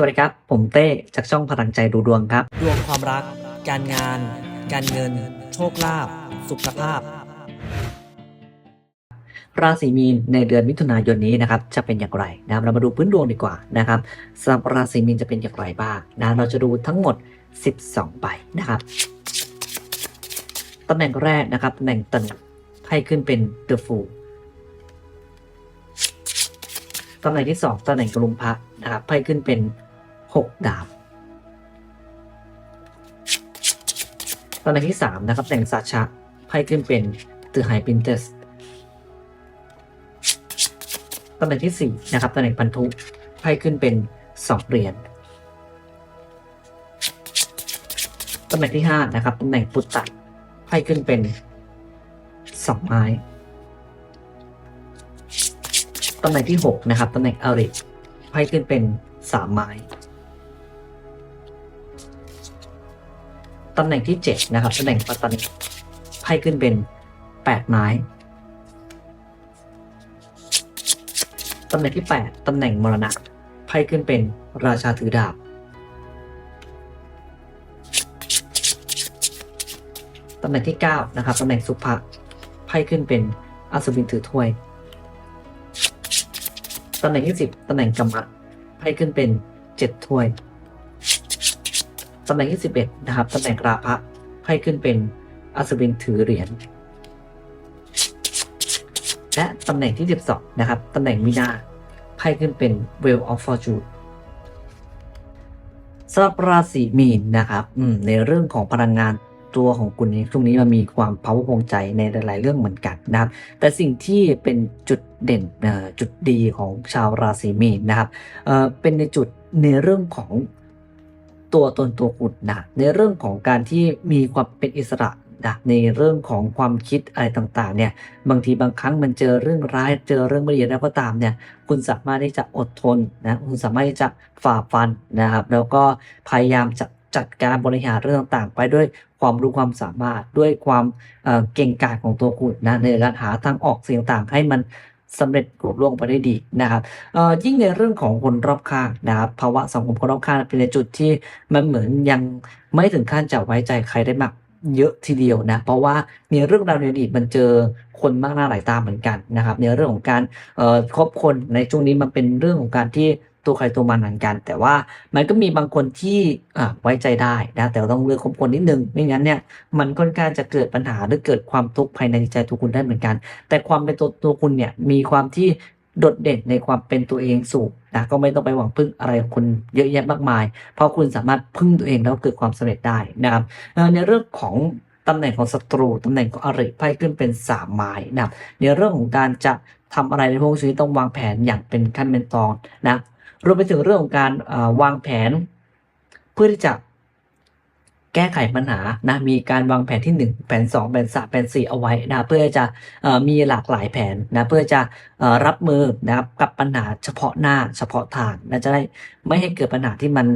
สวัสดีครับ ผมเต้จากช่องพลังใจดูดวงครับ ดวงความรัก การงาน การเงิน โชคลาภสุขภาพ ราศีมีนในเดือนมิถุนายนนี้นะครับจะเป็นอย่างไรนะครับเรามาดูพื้นดวงดีกว่านะครับสำหรับราศีมีนจะเป็นอย่างไรบ้างนะเราจะดูทั้งหมด 12ใบนะครับตำแหน่งแรกนะครับตำแหน่งตันไพ่ขึ้นเป็น The Fool ตำแหน่งที่ 2ตำแหน่งกลุ่มพระนะครับไพ่ขึ้นเป็น 6 ดาบตำแหน่งที่ 3 นะครับตำแหน่งซาชะไพ่ขึ้นเป็น The High Princess ตำแหน่งที่ 4 นะครับตำแหน่งพันธุไพ่ขึ้นเป็น 2 เหรียญตำแหน่งที่ 5 นะครับตำแหน่งปุตตะไพ่ขึ้นเป็น 2 ไม้ตำแหน่งที่ 6 นะครับตำแหน่งอาริไพ่ขึ้นเป็น 3 ไม้ ตำแหน่งที่ 7 นะครับตำแหน่งปัตตานีไพ่ขึ้นเป็น 8 ไม้ตำแหน่งที่ 8ตำแหน่งมรณะไพ่ขึ้นเป็นราชาถือดาบตำแหน่งที่ 9 นะครับตำแหน่งสุภะไพ่ขึ้นเป็นอัศวินถือถ้วยตำแหน่งที่ 10ตำแหน่งกำมัดไพ่ขึ้นเป็น 7 ถ้วย ตำแหน่งที่11นะครับตำแหน่งราพะไพ่ขึ้นเป็นอัศวินถือเหรียญและตำแหน่งที่12นะครับตำแหน่งมินาไพ่ขึ้นเป็น Wheel of Fortune สำหรับราศีมีนนะครับในเรื่องของพลังงานตัวของคุณในช่วงนี้มันมีความเพ้าพงใจในหลาย ๆ เรื่องเหมือนกันนะครับแต่สิ่งที่เป็นจุดเด่นจุดดีของชาวราศีมีนนะครับเป็นในจุดในเรื่องของ ตัวตนตัวคุณนะในเรื่องของการที่มีความเป็นอิสระนะในเรื่องของความคิดอะไรต่างๆเนี่ยบางทีบางครั้งมันเจอเรื่องร้ายเจอเรื่องไม่ดีแล้วก็ตามเนี่ยคุณสามารถที่จะอดทนนะคุณสามารถที่จะฝ่าฟันนะครับ แล้วก็พยายามจะจัดการบริหารเรื่องต่างๆ ไปด้วยความรู้ความสามารถด้วยความเอ่อเก่งกาจของตัวคุณนะในการหาทางออกสิ่งต่างๆให้มัน สำเร็จลุล่วงไปได้ดีนะครับออยิ่งในเรื่องของคนรอบข้างนะครับภาวะสังคมคนรอบข้างเป็นในจุดที่มันเหมือนยังไม่ถึงขั้นจะไว้ใจใครได้มากเยอะทีเดียวนะ เพราะว่าในเรื่องราวในอดีตมันเจอคนมากหน้าหลายตาเหมือนกันนะครับ ในเรื่องของการเอ่อคบคนในช่วงนี้มันเป็นเรื่องของการที่ ตัวใครตัวมันเหมือนกัน แต่ว่ามันก็มีบางคนที่ไว้ใจได้นะแต่ต้องเลือกคบคนนิดนึงไม่งั้นเนี่ยมันค่อนข้างจะเกิดปัญหาหรือเกิดความทุกข์ภายในใจตัวคุณได้เหมือนกัน แต่ความเป็นตัวตัวคุณเนี่ยมีความที่โดดเด่นในความเป็นตัวเองสูงนะก็ไม่ต้องไปหวังพึ่งอะไรกับคนเยอะแยะมากมาย เพราะคุณสามารถพึ่งตัวเองแล้วเกิดความสำเร็จได้นะครับในเรื่องของตำแหน่งของศัตรูตำแหน่งของอริไพ่ขึ้นเป็นสามไม้นะในเรื่องของการจะทำอะไรในพวกชีวิตต้องวางแผนอย่างเป็นขั้นเป็นตอนนะ รวมไปถึงเรื่องของการวางแผน เพื่อที่จะแก้ไขปัญหานะมีการวางแผนที่ 1 แผน 2 แผน3แผน 4 เอาไว้นะเพื่อจะมีหลากหลายแผนนะเพื่อจะ รับมือนะครับกับปัญหาเฉพาะหน้าเฉพาะทางนะจะได้ไม่ให้เกิดปัญหาที่มัน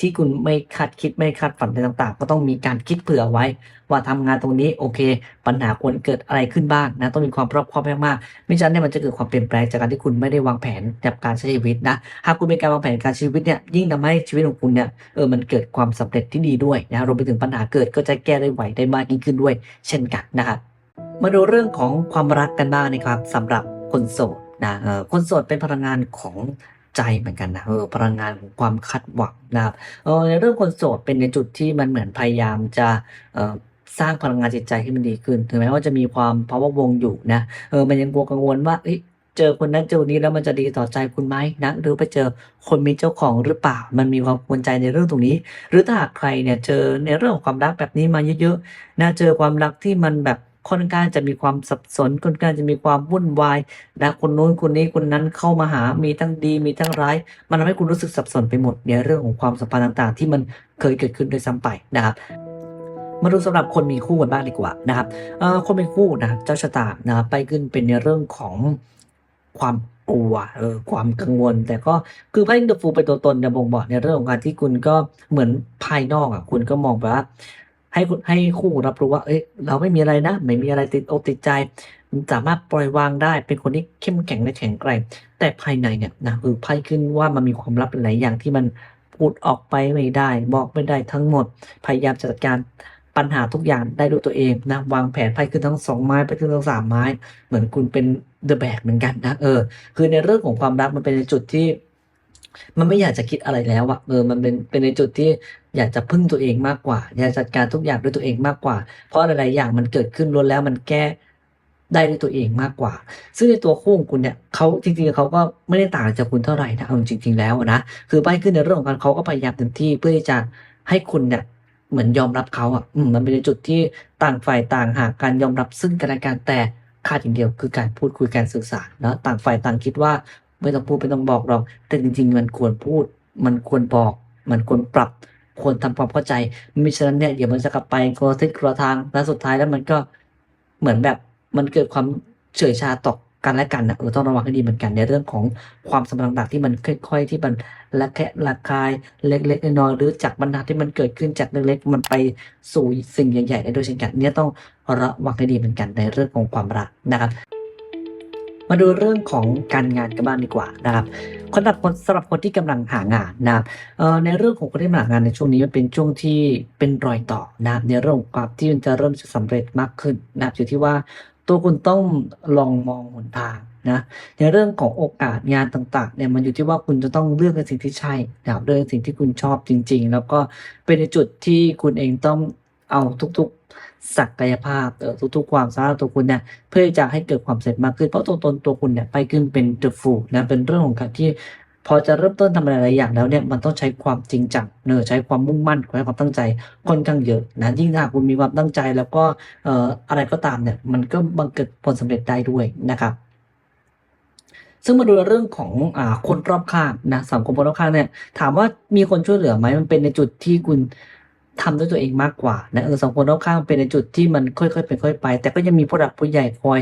ที่คุณไม่คาดคิดไม่คาดฝันอะไรต่างๆ ก็ต้องมีการคิดเผื่อไว้ ว่าทำงานตรงนี้โอเค ปัญหาควรเกิดอะไรขึ้นบ้างนะต้องมีความรอบคอบมากๆไม่ฉะนั้นเนี่ยมันจะเกิดความเปลี่ยนแปลงจากการที่คุณไม่ได้วางแผนกับการใช้ชีวิตนะหากคุณมีการวางแผนการชีวิตเนี่ยยิ่งทำให้ชีวิตของคุณเนี่ยเออมันเกิดความสำเร็จที่ดีด้วยนะรวมไปถึงปัญหาเกิดก็จะแก้ได้ไวได้มากยิ่งขึ้นด้วย เช่นกันนะครับมาดูเรื่องของความรักกันบ้างนะครับสำหรับ คนโสดนะเออคนโสดเป็นพลังงานของใจเหมือนกันนะเออพลังงานของความคาดหวังนะครับเออในเรื่องคนโสดเป็นในจุดที่มันเหมือนพยายามจะเออสร้างพลังงานจิตใจให้มันดีขึ้น ถึงแม้ว่าจะมีความภาวะวงอยู่นะเออมันยังกลัวกังวลว่าเอ้ยเจอคนนั้นเจอคนนี้แล้วมันจะดีต่อใจคุณไหมนะหรือไปเจอคนมีเจ้าของหรือเปล่า มันมีความกังวลใจในเรื่องตรงนี้ หรือถ้าหากใครเนี่ยเจอในเรื่องของความรักแบบนี้มาเยอะๆนะเจอความรักที่มันแบบ ค่อนข้างจะมีความสับสนค่อนข้างจะมีความวุ่นวายนะคนนู้นคนนี้คนนั้นเข้ามาหามีทั้งดีมีทั้งร้าย มันทำให้คุณรู้สึกสับสนไปหมดในเรื่องของความสัมพันธ์ต่าง ๆ ที่มันเคยเกิดขึ้นโดยซ้ำไปนะครับมาดูสำหรับคนมีคู่กันบ้างดีกว่านะครับคนเป็นคู่นะเจ้าชะตานะครับไปขึ้นเป็นในเรื่องของความกลัวเออความกังวล แต่ก็คือไพ่เดอะฟูเป็นตัวตนเนี่ยบ่งบอกในเรื่องของการที่คุณก็เหมือนภายนอกอะคุณก็มองแบบว่า ให้คุณให้คู่รับรู้ว่า เอ้ย เราไม่มีอะไรนะ ไม่มีอะไรติดอกติดใจ สามารถปล่อยวางได้ เป็นคนที่เข้มแข็งและแข็งแกร่ง แต่ภายในเนี่ยนะคือไพ่ขึ้นว่ามันมีความลับหลายอย่างที่มันพูดออกไปไม่ได้ บอกไม่ได้ทั้งหมด พยายามจัดการปัญหาทุกอย่างได้ด้วยตัวเองนะ วางแผนไพ่ขึ้นทั้งสองไม้ไปขึ้นทั้งสามไม้ เหมือนคุณเป็นเดอะแบกเหมือนกันนะ เออ คือในเรื่องของความรักมันเป็นจุดที่ มันไม่อยากจะคิดอะไรแล้วอะเออมันเป็นเป็นในจุดที่อยากจะพึ่งตัวเองมากกว่า อยากจัดการทุกอย่างด้วยตัวเองมากกว่า เพราะหลายๆอย่างมันเกิดขึ้นล้วนแล้วมันแก้ได้ด้วยตัวเองมากกว่า ซึ่งในตัวคู่ของคุณเนี่ยเขาจริงๆเขาก็ไม่ได้ต่างจากคุณเท่าไหร่นะเอาจริง ๆแล้วนะ คือไปขึ้นในเรื่องของการเขาก็พยายามเต็มที่เพื่อที่จะให้คุณเนี่ยเหมือนยอมรับเขาอะอืมมันเป็นในจุดที่ต่างฝ่ายต่างหาการยอมรับซึ่งกันและกันแต่ขาดอย่างเดียวคือการพูดคุยการสื่อสารนะต่างฝ่ายต่างคิดว่า ไม่ต้องพูดไม่ต้องบอกหรอก แต่จริง ๆ มันควรพูด มันควรบอก มันควรปรับ ควรทำความเข้าใจไม่ฉะนั้นเนี่ยเดี๋ยวมันจะกลับไปคนละทิศคนละทางแล้วสุดท้ายแล้วมันก็เหมือนแบบมันเกิดความเฉื่อยชาต่อกันและกันนะเออต้องระวังให้ดีเหมือนกันในเรื่องของความสัมพันธ์ต่างที่มันค่อยๆ ที่มันละแคะละคายเล็กๆน้อยๆหรือจากปัญหาที่มันเกิดขึ้นจากเล็กๆมันไปสู่สิ่งใหญ่ๆได้ด้วยเช่นกันเนี่ยต้องระวังให้ดีเหมือนกันในเรื่องของความรักนะครับ มาดูเรื่องของการงานกันบ้างดีกว่านะครับสำหรับคนสำหรับคนที่กำลังหางานนะครับเอ่อในเรื่องของคนที่มาหางานในช่วงนี้มันเป็นช่วงที่เป็นรอยต่อนะในเรื่องของความที่มันจะเริ่มจะสำเร็จมากขึ้นนะอยู่ที่ว่าตัวคุณต้องลองมองหนทางนะในเรื่องของโอกาสงานต่างๆเนี่ยมันอยู่ที่ว่าคุณจะต้องเลือกในสิ่งที่ใช่นะครับเลือกสิ่งที่คุณชอบจริง ๆ แล้วก็เป็นในจุดที่คุณเองต้อง เอาทุกๆ ศักยภาพเออทุกๆ ความสามารถของตัวคุณเนี่ยเพื่อจะให้เกิดความสำเร็จมากขึ้น เพราะตัวตนตัวคุณเนี่ยไปขึ้นเป็น the full นะเป็นเรื่องของการที่พอจะเริ่มต้นทำอะไรหลายอย่างแล้วเนี่ยมันต้องใช้ความจริงจังเนอใช้ความมุ่งมั่นใช้ความตั้งใจค่อนข้างเยอะนะยิ่งถ้าคุณมีความตั้งใจแล้วก็เอ่ออะไรก็ตามเนี่ยมันก็บังเกิดผลสำเร็จได้ด้วยนะครับซึ่งมาดูเรื่องของอคนรอบข้างนะสังคมคนรอบข้างเนี่ยถามว่ามีคนช่วยเหลือไหมมันเป็นในจุดที่คุณ ทำด้วยตัวเองมากกว่านะเออสังคมรอบข้างเป็นในจุดที่มันค่อยๆเป็นค่อยไป แต่ก็ยังมีผู้หลักผู้ใหญ่คอย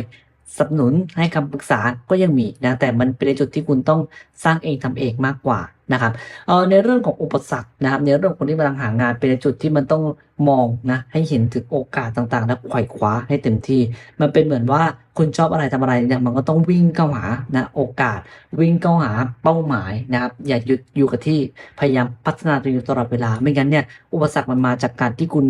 สนับสนุนให้คำปรึกษาก็ยังมีนะแต่มันเป็นจุดที่คุณต้องสร้างเองทำเองมากกว่านะครับเออในเรื่องของอุปสรรคนะครับ ในเรื่องของคนที่กำลังหางานเป็นจุดที่มันต้องมองนะให้เห็นถึงโอกาสต่างๆและไขว่คว้าให้เต็มที่ มันเป็นเหมือนว่าคุณชอบอะไรทำอะไรเนี่ยมันก็ต้องวิ่งเข้าหานะโอกาสวิ่งเข้าหาเป้าหมายนะครับอย่าหยุดอยู่กับที่พยายามพัฒนาตัวเองอยู่ตลอดเวลา ไม่งั้นเนี่ยอุปสรรคมันมาจากการที่คุณ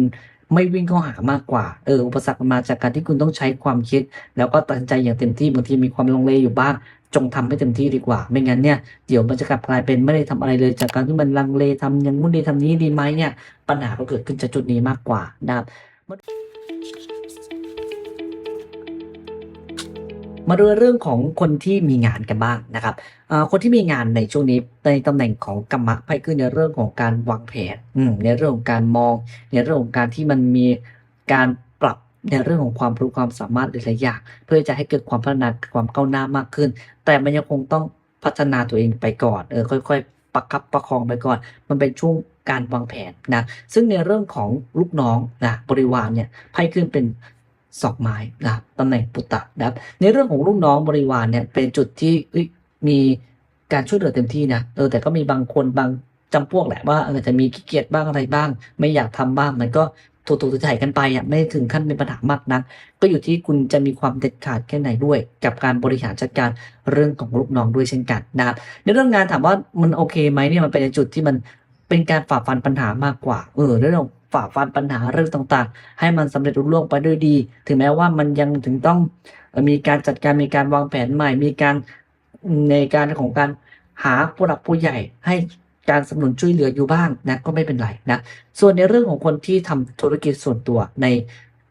ไม่วิ่งเข้าหามากกว่า เออ อุปสรรคมาจากการที่คุณต้องใช้ความคิด แล้วก็ตัดสินใจอย่างเต็มที่บางทีมีความลงเลอยู่บ้าง จงทำให้เต็มที่ดีกว่า ไม่งั้นเนี่ยเดี๋ยวมันจะกลับกลายเป็นไม่ได้ทำอะไรเลย จากการที่มันลังเลทำอย่างนู้นดีทำนี้ดีไหมเนี่ย ปัญหาก็เกิดขึ้นจากจุดนี้มากกว่านะครับ มาดูเรื่องของคนที่มีงานกันบ้างนะครับคนที่มีงานในช่วงนี้ในตำแหน่งของกรรมะไพ่ขึ้นในเรื่องของการวางแผนในเรื่องของการมอง ในเรื่องของการที่มันมีการปรับในเรื่องของความรู้ความสามารถหลายอย่าง เพื่อจะให้เกิดความพัฒนาความก้าวหน้ามากขึ้น แต่มันยังคงต้องพัฒนาตัวเองไปก่อนเออค่อย ๆ ประคับประคองไปก่อน มันเป็นช่วงการวางแผนนะซึ่งในเรื่องของลูกน้องนะบริวารเนี่ยไพ่ขึ้นเป็น สองไม้นะครับตำแหน่งปุตตะนะครับในเรื่องของลูกน้องบริวารเนี่ยเป็นจุดที่มีการช่วยเหลือเต็มที่นะเออแต่ก็มีบางคนบางจำพวกแหละว่าออจจะมีขี้เกียจบ้างอะไรบ้าง ไม่อยากทำบ้างมันก็ถูกถูกถ่ายกันไปอะไม่ถึงขั้นเป็นปัญหามากนัก ก็อยู่ที่คุณจะมีความเด็ดขาดแค่ไหนด้วย กับการบริหารจัดการเรื่องของลูกน้องด้วยเช่นกันนะครับในเรื่องงานถามว่ามันโอเคไหมเนี่ยมันเป็นจุดที่มัน เป็นการฝ่าฟันปัญหามากกว่า เออเรื่องฝ่าฟันปัญหาเรื่องต่างๆ ให้มันสำเร็จรุ่ล่วงไปด้วยดี ถึงแม้ว่ามันยังถึงต้องมีการจัดการมีการวางแผนใหม่ มีการในการของการหาผู้หลักผู้ใหญ่ให้การสนับสนุนช่วยเหลืออยู่บ้างนะก็ไม่เป็นไรนะ ส่วนในเรื่องของคนที่ทำธุรกิจส่วนตัวใน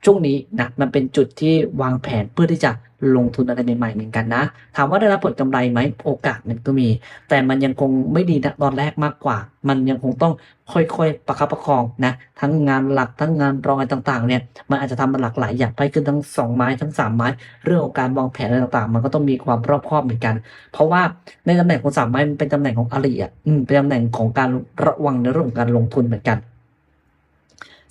ช่วงนี้นะมันเป็นจุดที่วางแผนเพื่อที่จะลงทุนอะไรใหม่ๆเหมือนกันนะ ถามว่าได้รับผลกำไรไหมโอกาสมันก็มี แต่มันยังคงไม่ดีนะตอนแรกมากกว่า มันยังคงต้องค่อยๆ ประคับประคองนะ ทั้งงานหลักทั้งงานรองอะไรต่างๆเนี่ยมันอาจจะทำมันหลากหลายอย่างไปขึ้นทั้งสองไม้ทั้งสามไม้ เรื่องของการวางแผนอะไรต่างๆ มันก็ต้องมีความรอบคอบเหมือนกัน เพราะว่าในตำแหน่งของสามไม้มันเป็นตำแหน่งของอริอะอืมเป็นตำแหน่งของการระวังในเรื่องของการลงทุนเหมือนกัน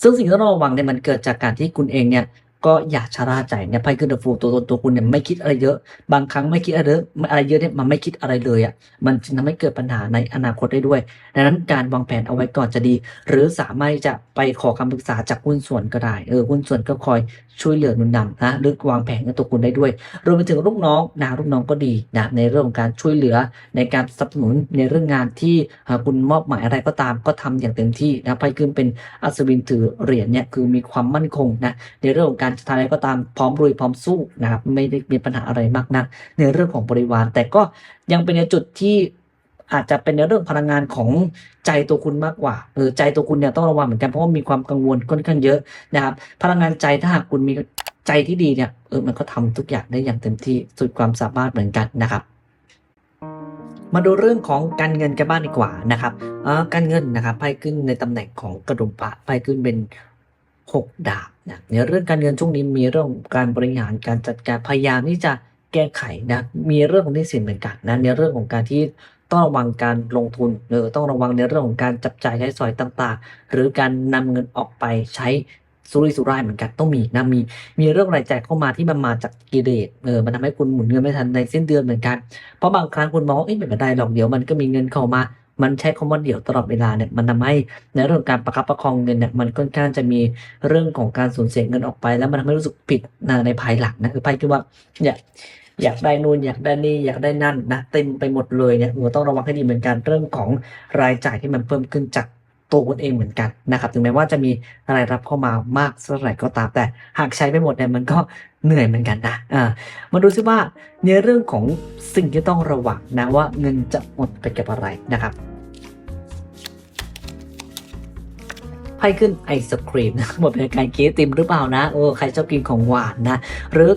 ซึ่งสิ่งที่ต้องระวังเนี่ยมันเกิดจากการที่คุณเองเนี่ยก็อย่าชะล่าใจเนี่ยไพ่ขึ้นเดอะฟูตัวตนตัวคุณเนี่ยไม่คิดอะไรเยอะ บางครั้งไม่คิดอะไรเยอะอะไรเยอะเนี่ยมันไม่คิดอะไรเลยอะมันจึงทำให้เกิดปัญหาในอนาคตได้ด้วย ดังนั้นการวางแผนเอาไว้ก่อนจะดี หรือสามารถจะไปขอคำปรึกษาจากหุ้นส่วนก็ได้เออหุ้นส่วนก็คอย ช่วยเหลือนุนนำนะหรือวางแผนกับตัวคุณได้ด้วย รวมไปถึงลูกน้องนะลูกน้องก็ดีนะในเรื่องของการช่วยเหลือในการสนับสนุนในเรื่องงานที่คุณมอบหมายอะไรก็ตามก็ทำอย่างเต็มที่นะไพ่ขึ้นเป็นอัศวินถือเหรียญเนี่ยคือมีความมั่นคงนะในเรื่องของการทำอะไรก็ตามพร้อมรุยพร้อมสู้นะครับไม่ได้มีปัญหาอะไรมากนักในเรื่องของบริวารแต่ก็ยังเป็นในจุดที่ อาจจะเป็นในเรื่องพลังงานของใจตัวคุณมากกว่าเออใจตัวคุณเนี่ยต้องระวังเหมือนกันเพราะว่ามีความกังวลค่อนข้างเยอะนะครับ พลังงานใจถ้าหากคุณมีใจที่ดีเนี่ยเออมันก็ทำทุกอย่างได้อย่างเต็มที่สุดความสามารถเหมือนกันนะครับมาดูเรื่องของการเงินกันบ้างดีกว่านะครับเออการเงินนะครับไพ่ขึ้นในตำแหน่งของกระดุมพระไพ่ขึ้นเป็นหกดาบนะในเรื่องการเงินช่วงนี้มีเรื่องของการบริหารการจัดการพยายามที่จะแก้ไขนะมีเรื่องของหนี้สินเหมือนกันนะในเรื่องของการที่ ต้องระวังการลงทุนเออต้องระวังในเรื่องของการจับจ่ายใช้สอยต่างๆ หรือการนำเงินออกไปใช้สุรุ่ยสุร่ายเหมือนกันต้องมีนะมีมีเรื่องรายจ่ายเข้ามาที่มันมาจากกิเลสเออมันทำให้คุณหมุนเงินไม่ทันในสิ้นเดือนเหมือนกัน เพราะบางครั้งคุณมองว่าเอ้ยไม่เป็นไรหรอกเดี๋ยวมันก็มีเงินเข้ามามันใช้คำว่าเดี๋ยวตลอดเวลาเนี่ยมันทำให้ในเรื่องการประคับประคองเงินเนี่ยมันค่อนข้างจะมีเรื่องของการสูญเสียเงินออกไป แล้วมันทำให้รู้สึกผิดในภายหลังนะคือไพ่คิดว่าเนี่ย อยากได้นู่นอยากได้นี่อยากได้นั่นนะเต็มไปหมดเลยเนี่ยเราต้องระวังให้ดีเหมือนกันเรื่องของรายจ่ายที่มันเพิ่มขึ้นจากตัวคุณเองเหมือนกันนะครับถึงแม้ว่าจะมีรายรับเข้ามามากสักเท่าไหร่ก็ตาม แต่หากใช้ไปหมดเนี่ยมันก็เหนื่อยเหมือนกันนะอ่ามาดูซิว่าในเรื่องของสิ่งที่ต้องระวังนะว่าเงินจะหมดไปกับอะไรนะครับไพ่ขึ้นไอศครีมนะหมดไปกับการกินไอติมหรือเปล่านะเออใครชอบกินของหวานนะหรือ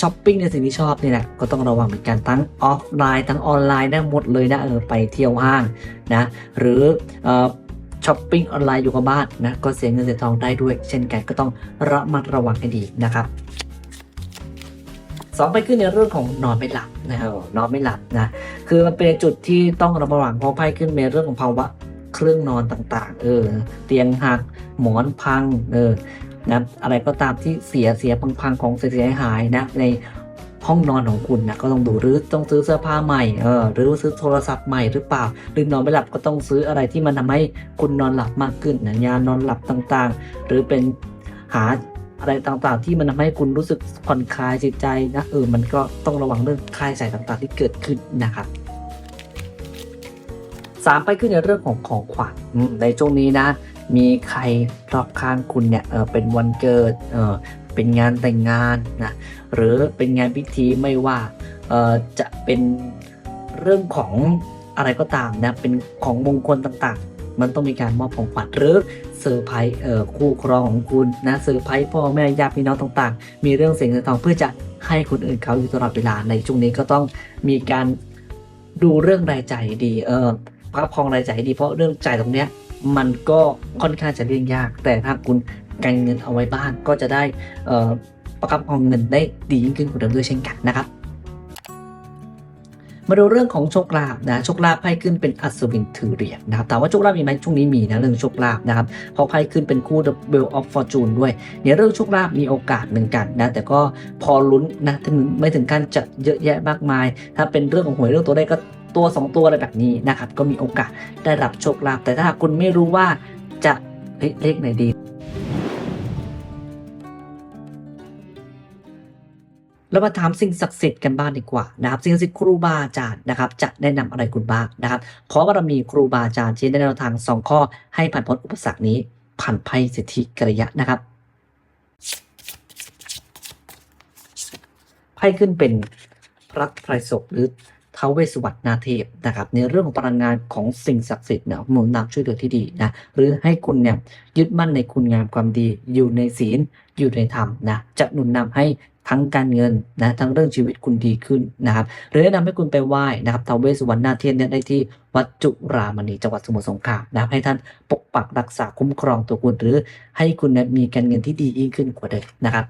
ช้อปปิ้งในสิ่งที่ชอบเนี่ยนะก็ต้องระวังเหมือนกันทั้งออฟไลน์ทั้งออนไลน์ได้หมดเลยนะเออไปเที่ยวห้างนะหรือเอ่อช้อปปิ้งออนไลน์อยู่กับบ้านนะก็เสียเงินเสียทองได้ด้วย เช่นกันก็ต้องระมัดระวังให้ดีนะครับสองไปขึ้นในเรื่องของนอนไม่หลับนะครับนอนไม่หลับนะคือมันเป็นจุดที่ต้องระมัดระวังเพราะไพ่ขึ้นในเรื่องของภาวะเครื่องนอนต่างๆ เออ เตียงหัก หมอนพัง เออ นะอะไรก็ตามที่เสียเสียพังๆของเสียหายนะในห้องนอนของคุณนะก็ต้องดูหรือต้องซื้อเสื้อผ้าใหม่เออหรือว่าซื้อโทรศัพท์ใหม่หรือเปล่าหรือนอนไม่หลับก็ต้องซื้ออะไรที่มันทำให้คุณนอนหลับมากขึ้นนะยานอนหลับต่างๆ หรือเป็นหาอะไรต่างๆ ที่มันทำให้คุณรู้สึกผ่อนคลายจิตใจนะเออมันก็ต้องระวังเรื่องค่าใช้จ่ายต่างๆ ที่เกิดขึ้นนะครับสามไปขึ้นในเรื่องของของขวัญในช่วงนี้นะ มีใครรอบข้างคุณเนี่ยเออเป็นวันเกิดเออเป็นงานแต่งงานนะหรือเป็นงานพิธีไม่ว่าเออจะเป็นเรื่องของอะไรก็ตามนะเป็นของมงคลต่างๆ มันต้องมีการมอบของขวัญหรือเซอร์ไพรส์เออคู่ครองของคุณนะเซอร์ไพรส์พ่อแม่ญาติพี่น้องต่างๆ มีเรื่องเสียงเงินทองเพื่อจะให้คนอื่นเขาอยู่ตลอดเวลาในช่วงนี้ก็ต้องมีการดูเรื่องรายจ่ายดีเออประคับครองรายจ่ายดีเพราะเรื่องจ่ายตรงเนี้ย มันก็ค่อนข้างจะเลี่ยงยาก แต่ถ้าคุณการเงินเอาไว้บ้างก็จะได้ประคับครองเงินได้ดียิ่งขึ้นกว่าเดิมด้วยเช่นกันนะครับ มาดูเรื่องของโชคลาภนะโชคลาภไพ่ขึ้นเป็นอัศวินถือเหรียญนะครับถามว่าโชคลาภมีไหมช่วงนี้มีนะเรื่องโชคลาภนะครับเพราะไพ่ขึ้นเป็นคู่ The Wheel of Fortune ด้วยในเรื่องโชคลาภมีโอกาสเหมือนกันนะแต่ก็พอลุ้นนะถึงไม่ถึงขั้นจะเยอะแยะมากมาย ถ้าเป็นเรื่องของหวยเรื่องตัวได้ก็ ตัว 2 ตัวอะไรแบบนี้นะครับ ก็มีโอกาสได้รับโชคลาภแต่ถ้าคุณไม่รู้ว่าจะเลขไหนดีเรามาถามสิ่งศักดิ์สิทธิ์กันบ้างดีกว่านะครับสิ่งศักดิ์สิทธิ์ครูบาอาจารย์นะครับจะแนะนำอะไรคุณบ้างนะครับขอบารมีครูบาอาจารย์ชี้แนะแนวทางสองข้อ ให้ผ่านพ้นอุปสรรคนี้ ผ่านภัยสิทธิกระยะนะครับไพ่ขึ้นเป็นพระไตรศพหรือ ท้าวเวสวรรณนาเทพนะครับในเรื่องของพลังงานของสิ่งศักดิ์สิทธิ์เนี่ยหนุนนำช่วยเหลือที่ดีนะหรือให้คุณเนี่ยยึดมั่นในคุณงามความดีอยู่ในศีลอยู่ในธรรมนะจะหนุนนำให้ทั้งการเงินนะทั้งเรื่องชีวิตคุณดีขึ้นนะครับหรือแนะนำให้คุณไปไหว้นะครับท้าวเวสสุวรรณนาเทียนเนี่ยได้ที่วัดจุรามณีจังหวัดสมุทรสงครามนะครับให้ท่านปกปักรักษาคุ้มครองตัวคุณหรือให้คุณเนี่ยมีการเงินที่ดียิ่งขึ้นกว่าเดิมนะครับ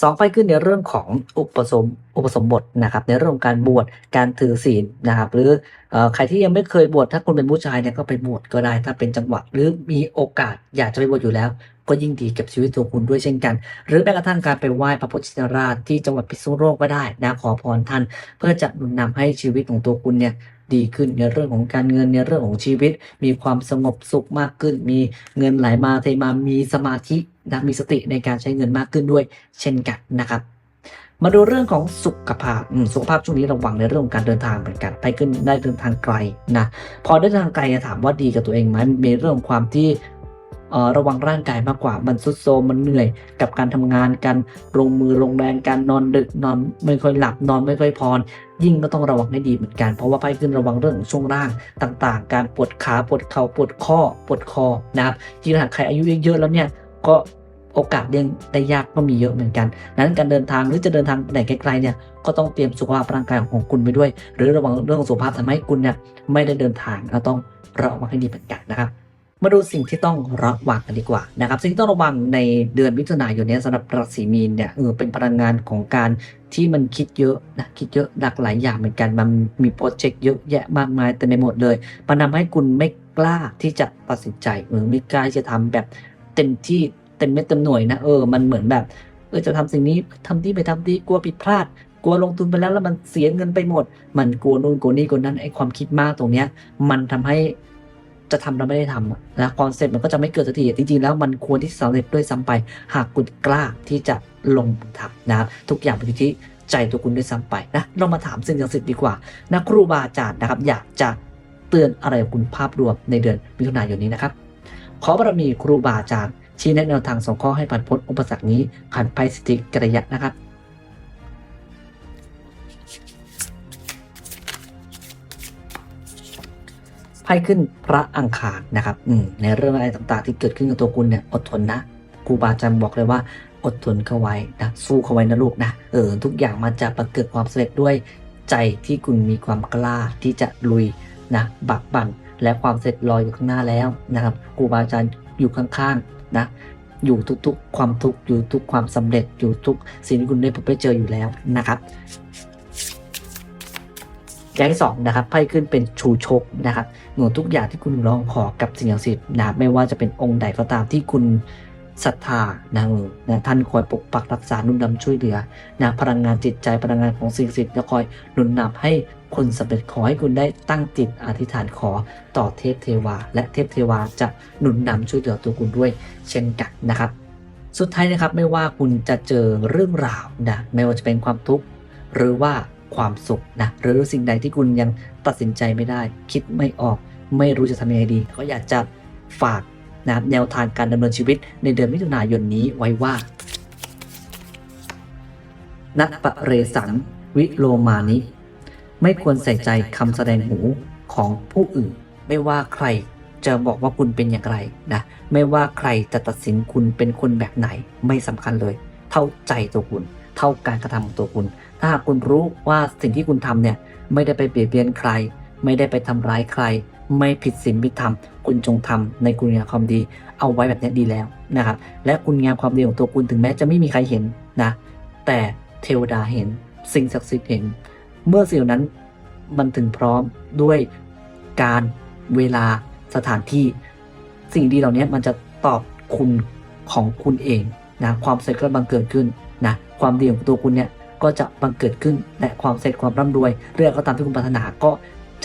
สองไปขึ้นในเรื่องของอุปสมอุปสมบทนะครับ ในเรื่องของการบวชการถือศีลนะครับ หรือเอ่อใครที่ยังไม่เคยบวชถ้าคุณเป็นผู้ชายเนี่ยก็ไปบวชก็ได้ ถ้าเป็นจังหวะหรือมีโอกาสอยากจะไปบวชอยู่แล้ว ก็ยิ่งดีกับชีวิตตัวคุณด้วยเช่นกัน หรือแม้กระทั่งการไปไหว้พระพุทธชินราชที่จังหวัดพิษณุโลกก็ได้นะขอพรท่าน เพื่อจะหนุนนำให้ชีวิตของตัวคุณเนี่ย ดีขึ้นในเรื่องของการเงินในเรื่องของชีวิต มีความสงบสุขมากขึ้น มีเงินไหลมาเทมามีสมาธินะมีสติในการใช้เงินมากขึ้นด้วย เช่นกันนะครับมาดูเรื่องของสุขภาพสุขภาพช่วงนี้ระวังในเรื่องของการเดินทางเหมือนกัน ไปขึ้นได้เดินทางไกลนะ พอเดินทางไกลถามว่าดีกับตัวเองไหมมีเรื่องของความที่ ระวังร่างกายมากกว่า มันสุดโทมมันเหนื่อยกับการทำงานการลงมือลงแรงการนอนดึกนอนไม่ค่อยหลับนอนไม่ค่อยพอยิ่งก็ต้องระวังให้ดีเหมือนกัน เพราะว่าไพ่ขึ้นระวังเรื่องของช่วงล่างต่างๆ การปวดขาปวดเข่าปวดข้อปวดคอนะครับจริงๆหากใครอายุเยอะๆแล้วเนี่ยก็โอกาสเลี่ยงได้ยากก็มีเยอะเหมือนกัน นั้นการเดินทางหรือจะเดินทางไหนไกลๆเนี่ยก็ต้องเตรียมสุขภาพร่างกายของคุณไปด้วย หรือระวังเรื่องของสุขภาพทำให้คุณเนี่ยไม่ได้เดินทางเราต้องระวังให้ดีเหมือนกันนะครับ มาดูสิ่งที่ต้องระวังกันดีกว่านะครับ สิ่งที่ต้องระวังในเดือนมิถุนายนนี้สำหรับราศีมีนเนี่ยเออเป็นพลังงานของการที่มันคิดเยอะนะคิดเยอะหลากหลายอย่างเหมือนกันมันมีโปรเจกต์เยอะแยะมากมายเต็มไปหมดเลยมันทำให้คุณไม่กล้าที่จะตัดสินใจหรือไม่กล้าจะทำแบบเต็มที่เต็มเม็ดเต็มหน่วยนะเออมันเหมือนแบบเออจะทำสิ่งนี้ทำที่ไปทำที่กลัวผิดพลาดกลัวลงทุนไปแล้วแล้วมันเสียเงินไปหมด มันกลัวนู่นกลัวนี่กลัวนั้นไอ้ความคิดมากตรงเนี้ย มันทำให้ จะทำแล้วไม่ได้ทำนะคอนเซ็ปต์มันก็จะไม่เกิดสักทีจริงๆ แล้วมันควรที่จะสำเร็จด้วยซ้ำไป หากคุณกล้าที่จะลงทำนะครับทุกอย่างเป็นอยู่ที่ใจตัวคุณด้วยซ้ำไปนะเรามาถามสิ่งศักดิ์สิทธิ์ดีกว่านะครูบาอาจารย์นะครับ อยากจะเตือนอะไรกับคุณภาพรวมในเดือนมิถุนายนนี้นะครับ ขอบารมีครูบาอาจารย์ชี้แนะแนวทางสองข้อให้ผ่านพ้นอุปสรรคนี้ขันไปสติกระยะนะครับ พ่ขึ้นพระอังคารนะครับในเรื่องอะไรต่างๆ ที่เกิดขึ้นกับตัวคุณเนี่ยอดทนนะครูบาอาจารย์บอกเลยว่าอดทนเข้าไว้นะสู้เข้าไว้นะลูกนะเออทุกอย่างมันจะบังเกิดความสำเร็จด้วยใจที่คุณมีความกล้าที่จะลุยนะบักบั่นและความสำเร็จรออยู่ข้างหน้าแล้วนะครับครูบาอาจารย์อยู่ข้างๆนะอยู่ทุกๆ ความทุกข์อยู่ทุกความสำเร็จอยู่ทุกสิ่งที่คุณได้พบได้เจออยู่แล้วนะครับ อย่างที่สองนะครับไพ่ขึ้นเป็นชูชกนะครับหนูทุกอย่างที่คุณร้องขอกับสิ่งศักดิ์สิทธิ์นะครับไม่ว่าจะเป็นองค์ใดก็ตามที่คุณศรัทธานะเออนะท่านคอยปกปักรักษาหนุนนำช่วยเหลือนะพลังงานจิตใจพลังงานของสิ่งศักดิ์สิทธิ์จะคอยหนุนนำให้คนสำเร็จขอให้คุณได้ตั้งจิตอธิษฐานขอต่อเทพเทวา และเทพเทวาจะหนุนนำช่วยเหลือตัวคุณด้วยเช่นกันนะครับ สุดท้ายนะครับไม่ว่าคุณจะเจอเรื่องราวนะไม่ว่าจะเป็นความทุกข์หรือว่า ความสุขนะหรือสิ่งใดที่คุณยังตัดสินใจไม่ได้ คิดไม่ออก ไม่รู้จะทำยังไงดี ก็อยากจะฝากนะแนวทางการดำเนินชีวิตในเดือนมิถุนายนนี้ไว้ว่านัปะเรสังวิโลมานิ ไม่ควรใส่ใจคำแสดงหูของผู้อื่น ไม่ว่าใครจะบอกว่าคุณเป็นอย่างไรนะไม่ว่าใครจะตัดสินคุณเป็นคนแบบไหนไม่สำคัญเลย เท่าใจตัวคุณ เท่าการกระทำของตัวคุณ ถ้าหากคุณรู้ว่าสิ่งที่คุณทำเนี่ยไม่ได้ไปเบียดเบียนใคร ไม่ได้ไปทำร้ายใคร ไม่ผิดศีลผิดธรรม คุณจงทำในคุณงามความดี เอาไว้แบบนี้ดีแล้วนะครับ และคุณงามความดีของตัวคุณถึงแม้จะไม่มีใครเห็นนะ แต่เทวดาเห็น สิ่งศักดิ์สิทธิ์เห็น เมื่อสิ่งนั้นมันถึงพร้อมด้วยการเวลาสถานที่ สิ่งดีเหล่านี้มันจะตอบคุณของคุณเองนะความสำเร็จก็บังเกิดขึ้นนะความดีของตัวคุณเนี่ย ก็จะบังเกิดขึ้นและความเสร็จความร่ำรวย เรื่องก็ตามที่คุณปรารถนาก็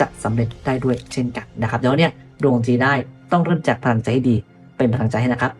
จะสำเร็จได้ด้วยเช่นกันนะครับเดี๋ยวเนี่ยดวงจีได้ต้องเริ่มจากพลังใจให้ดีเป็นพลังใจให้นะครับ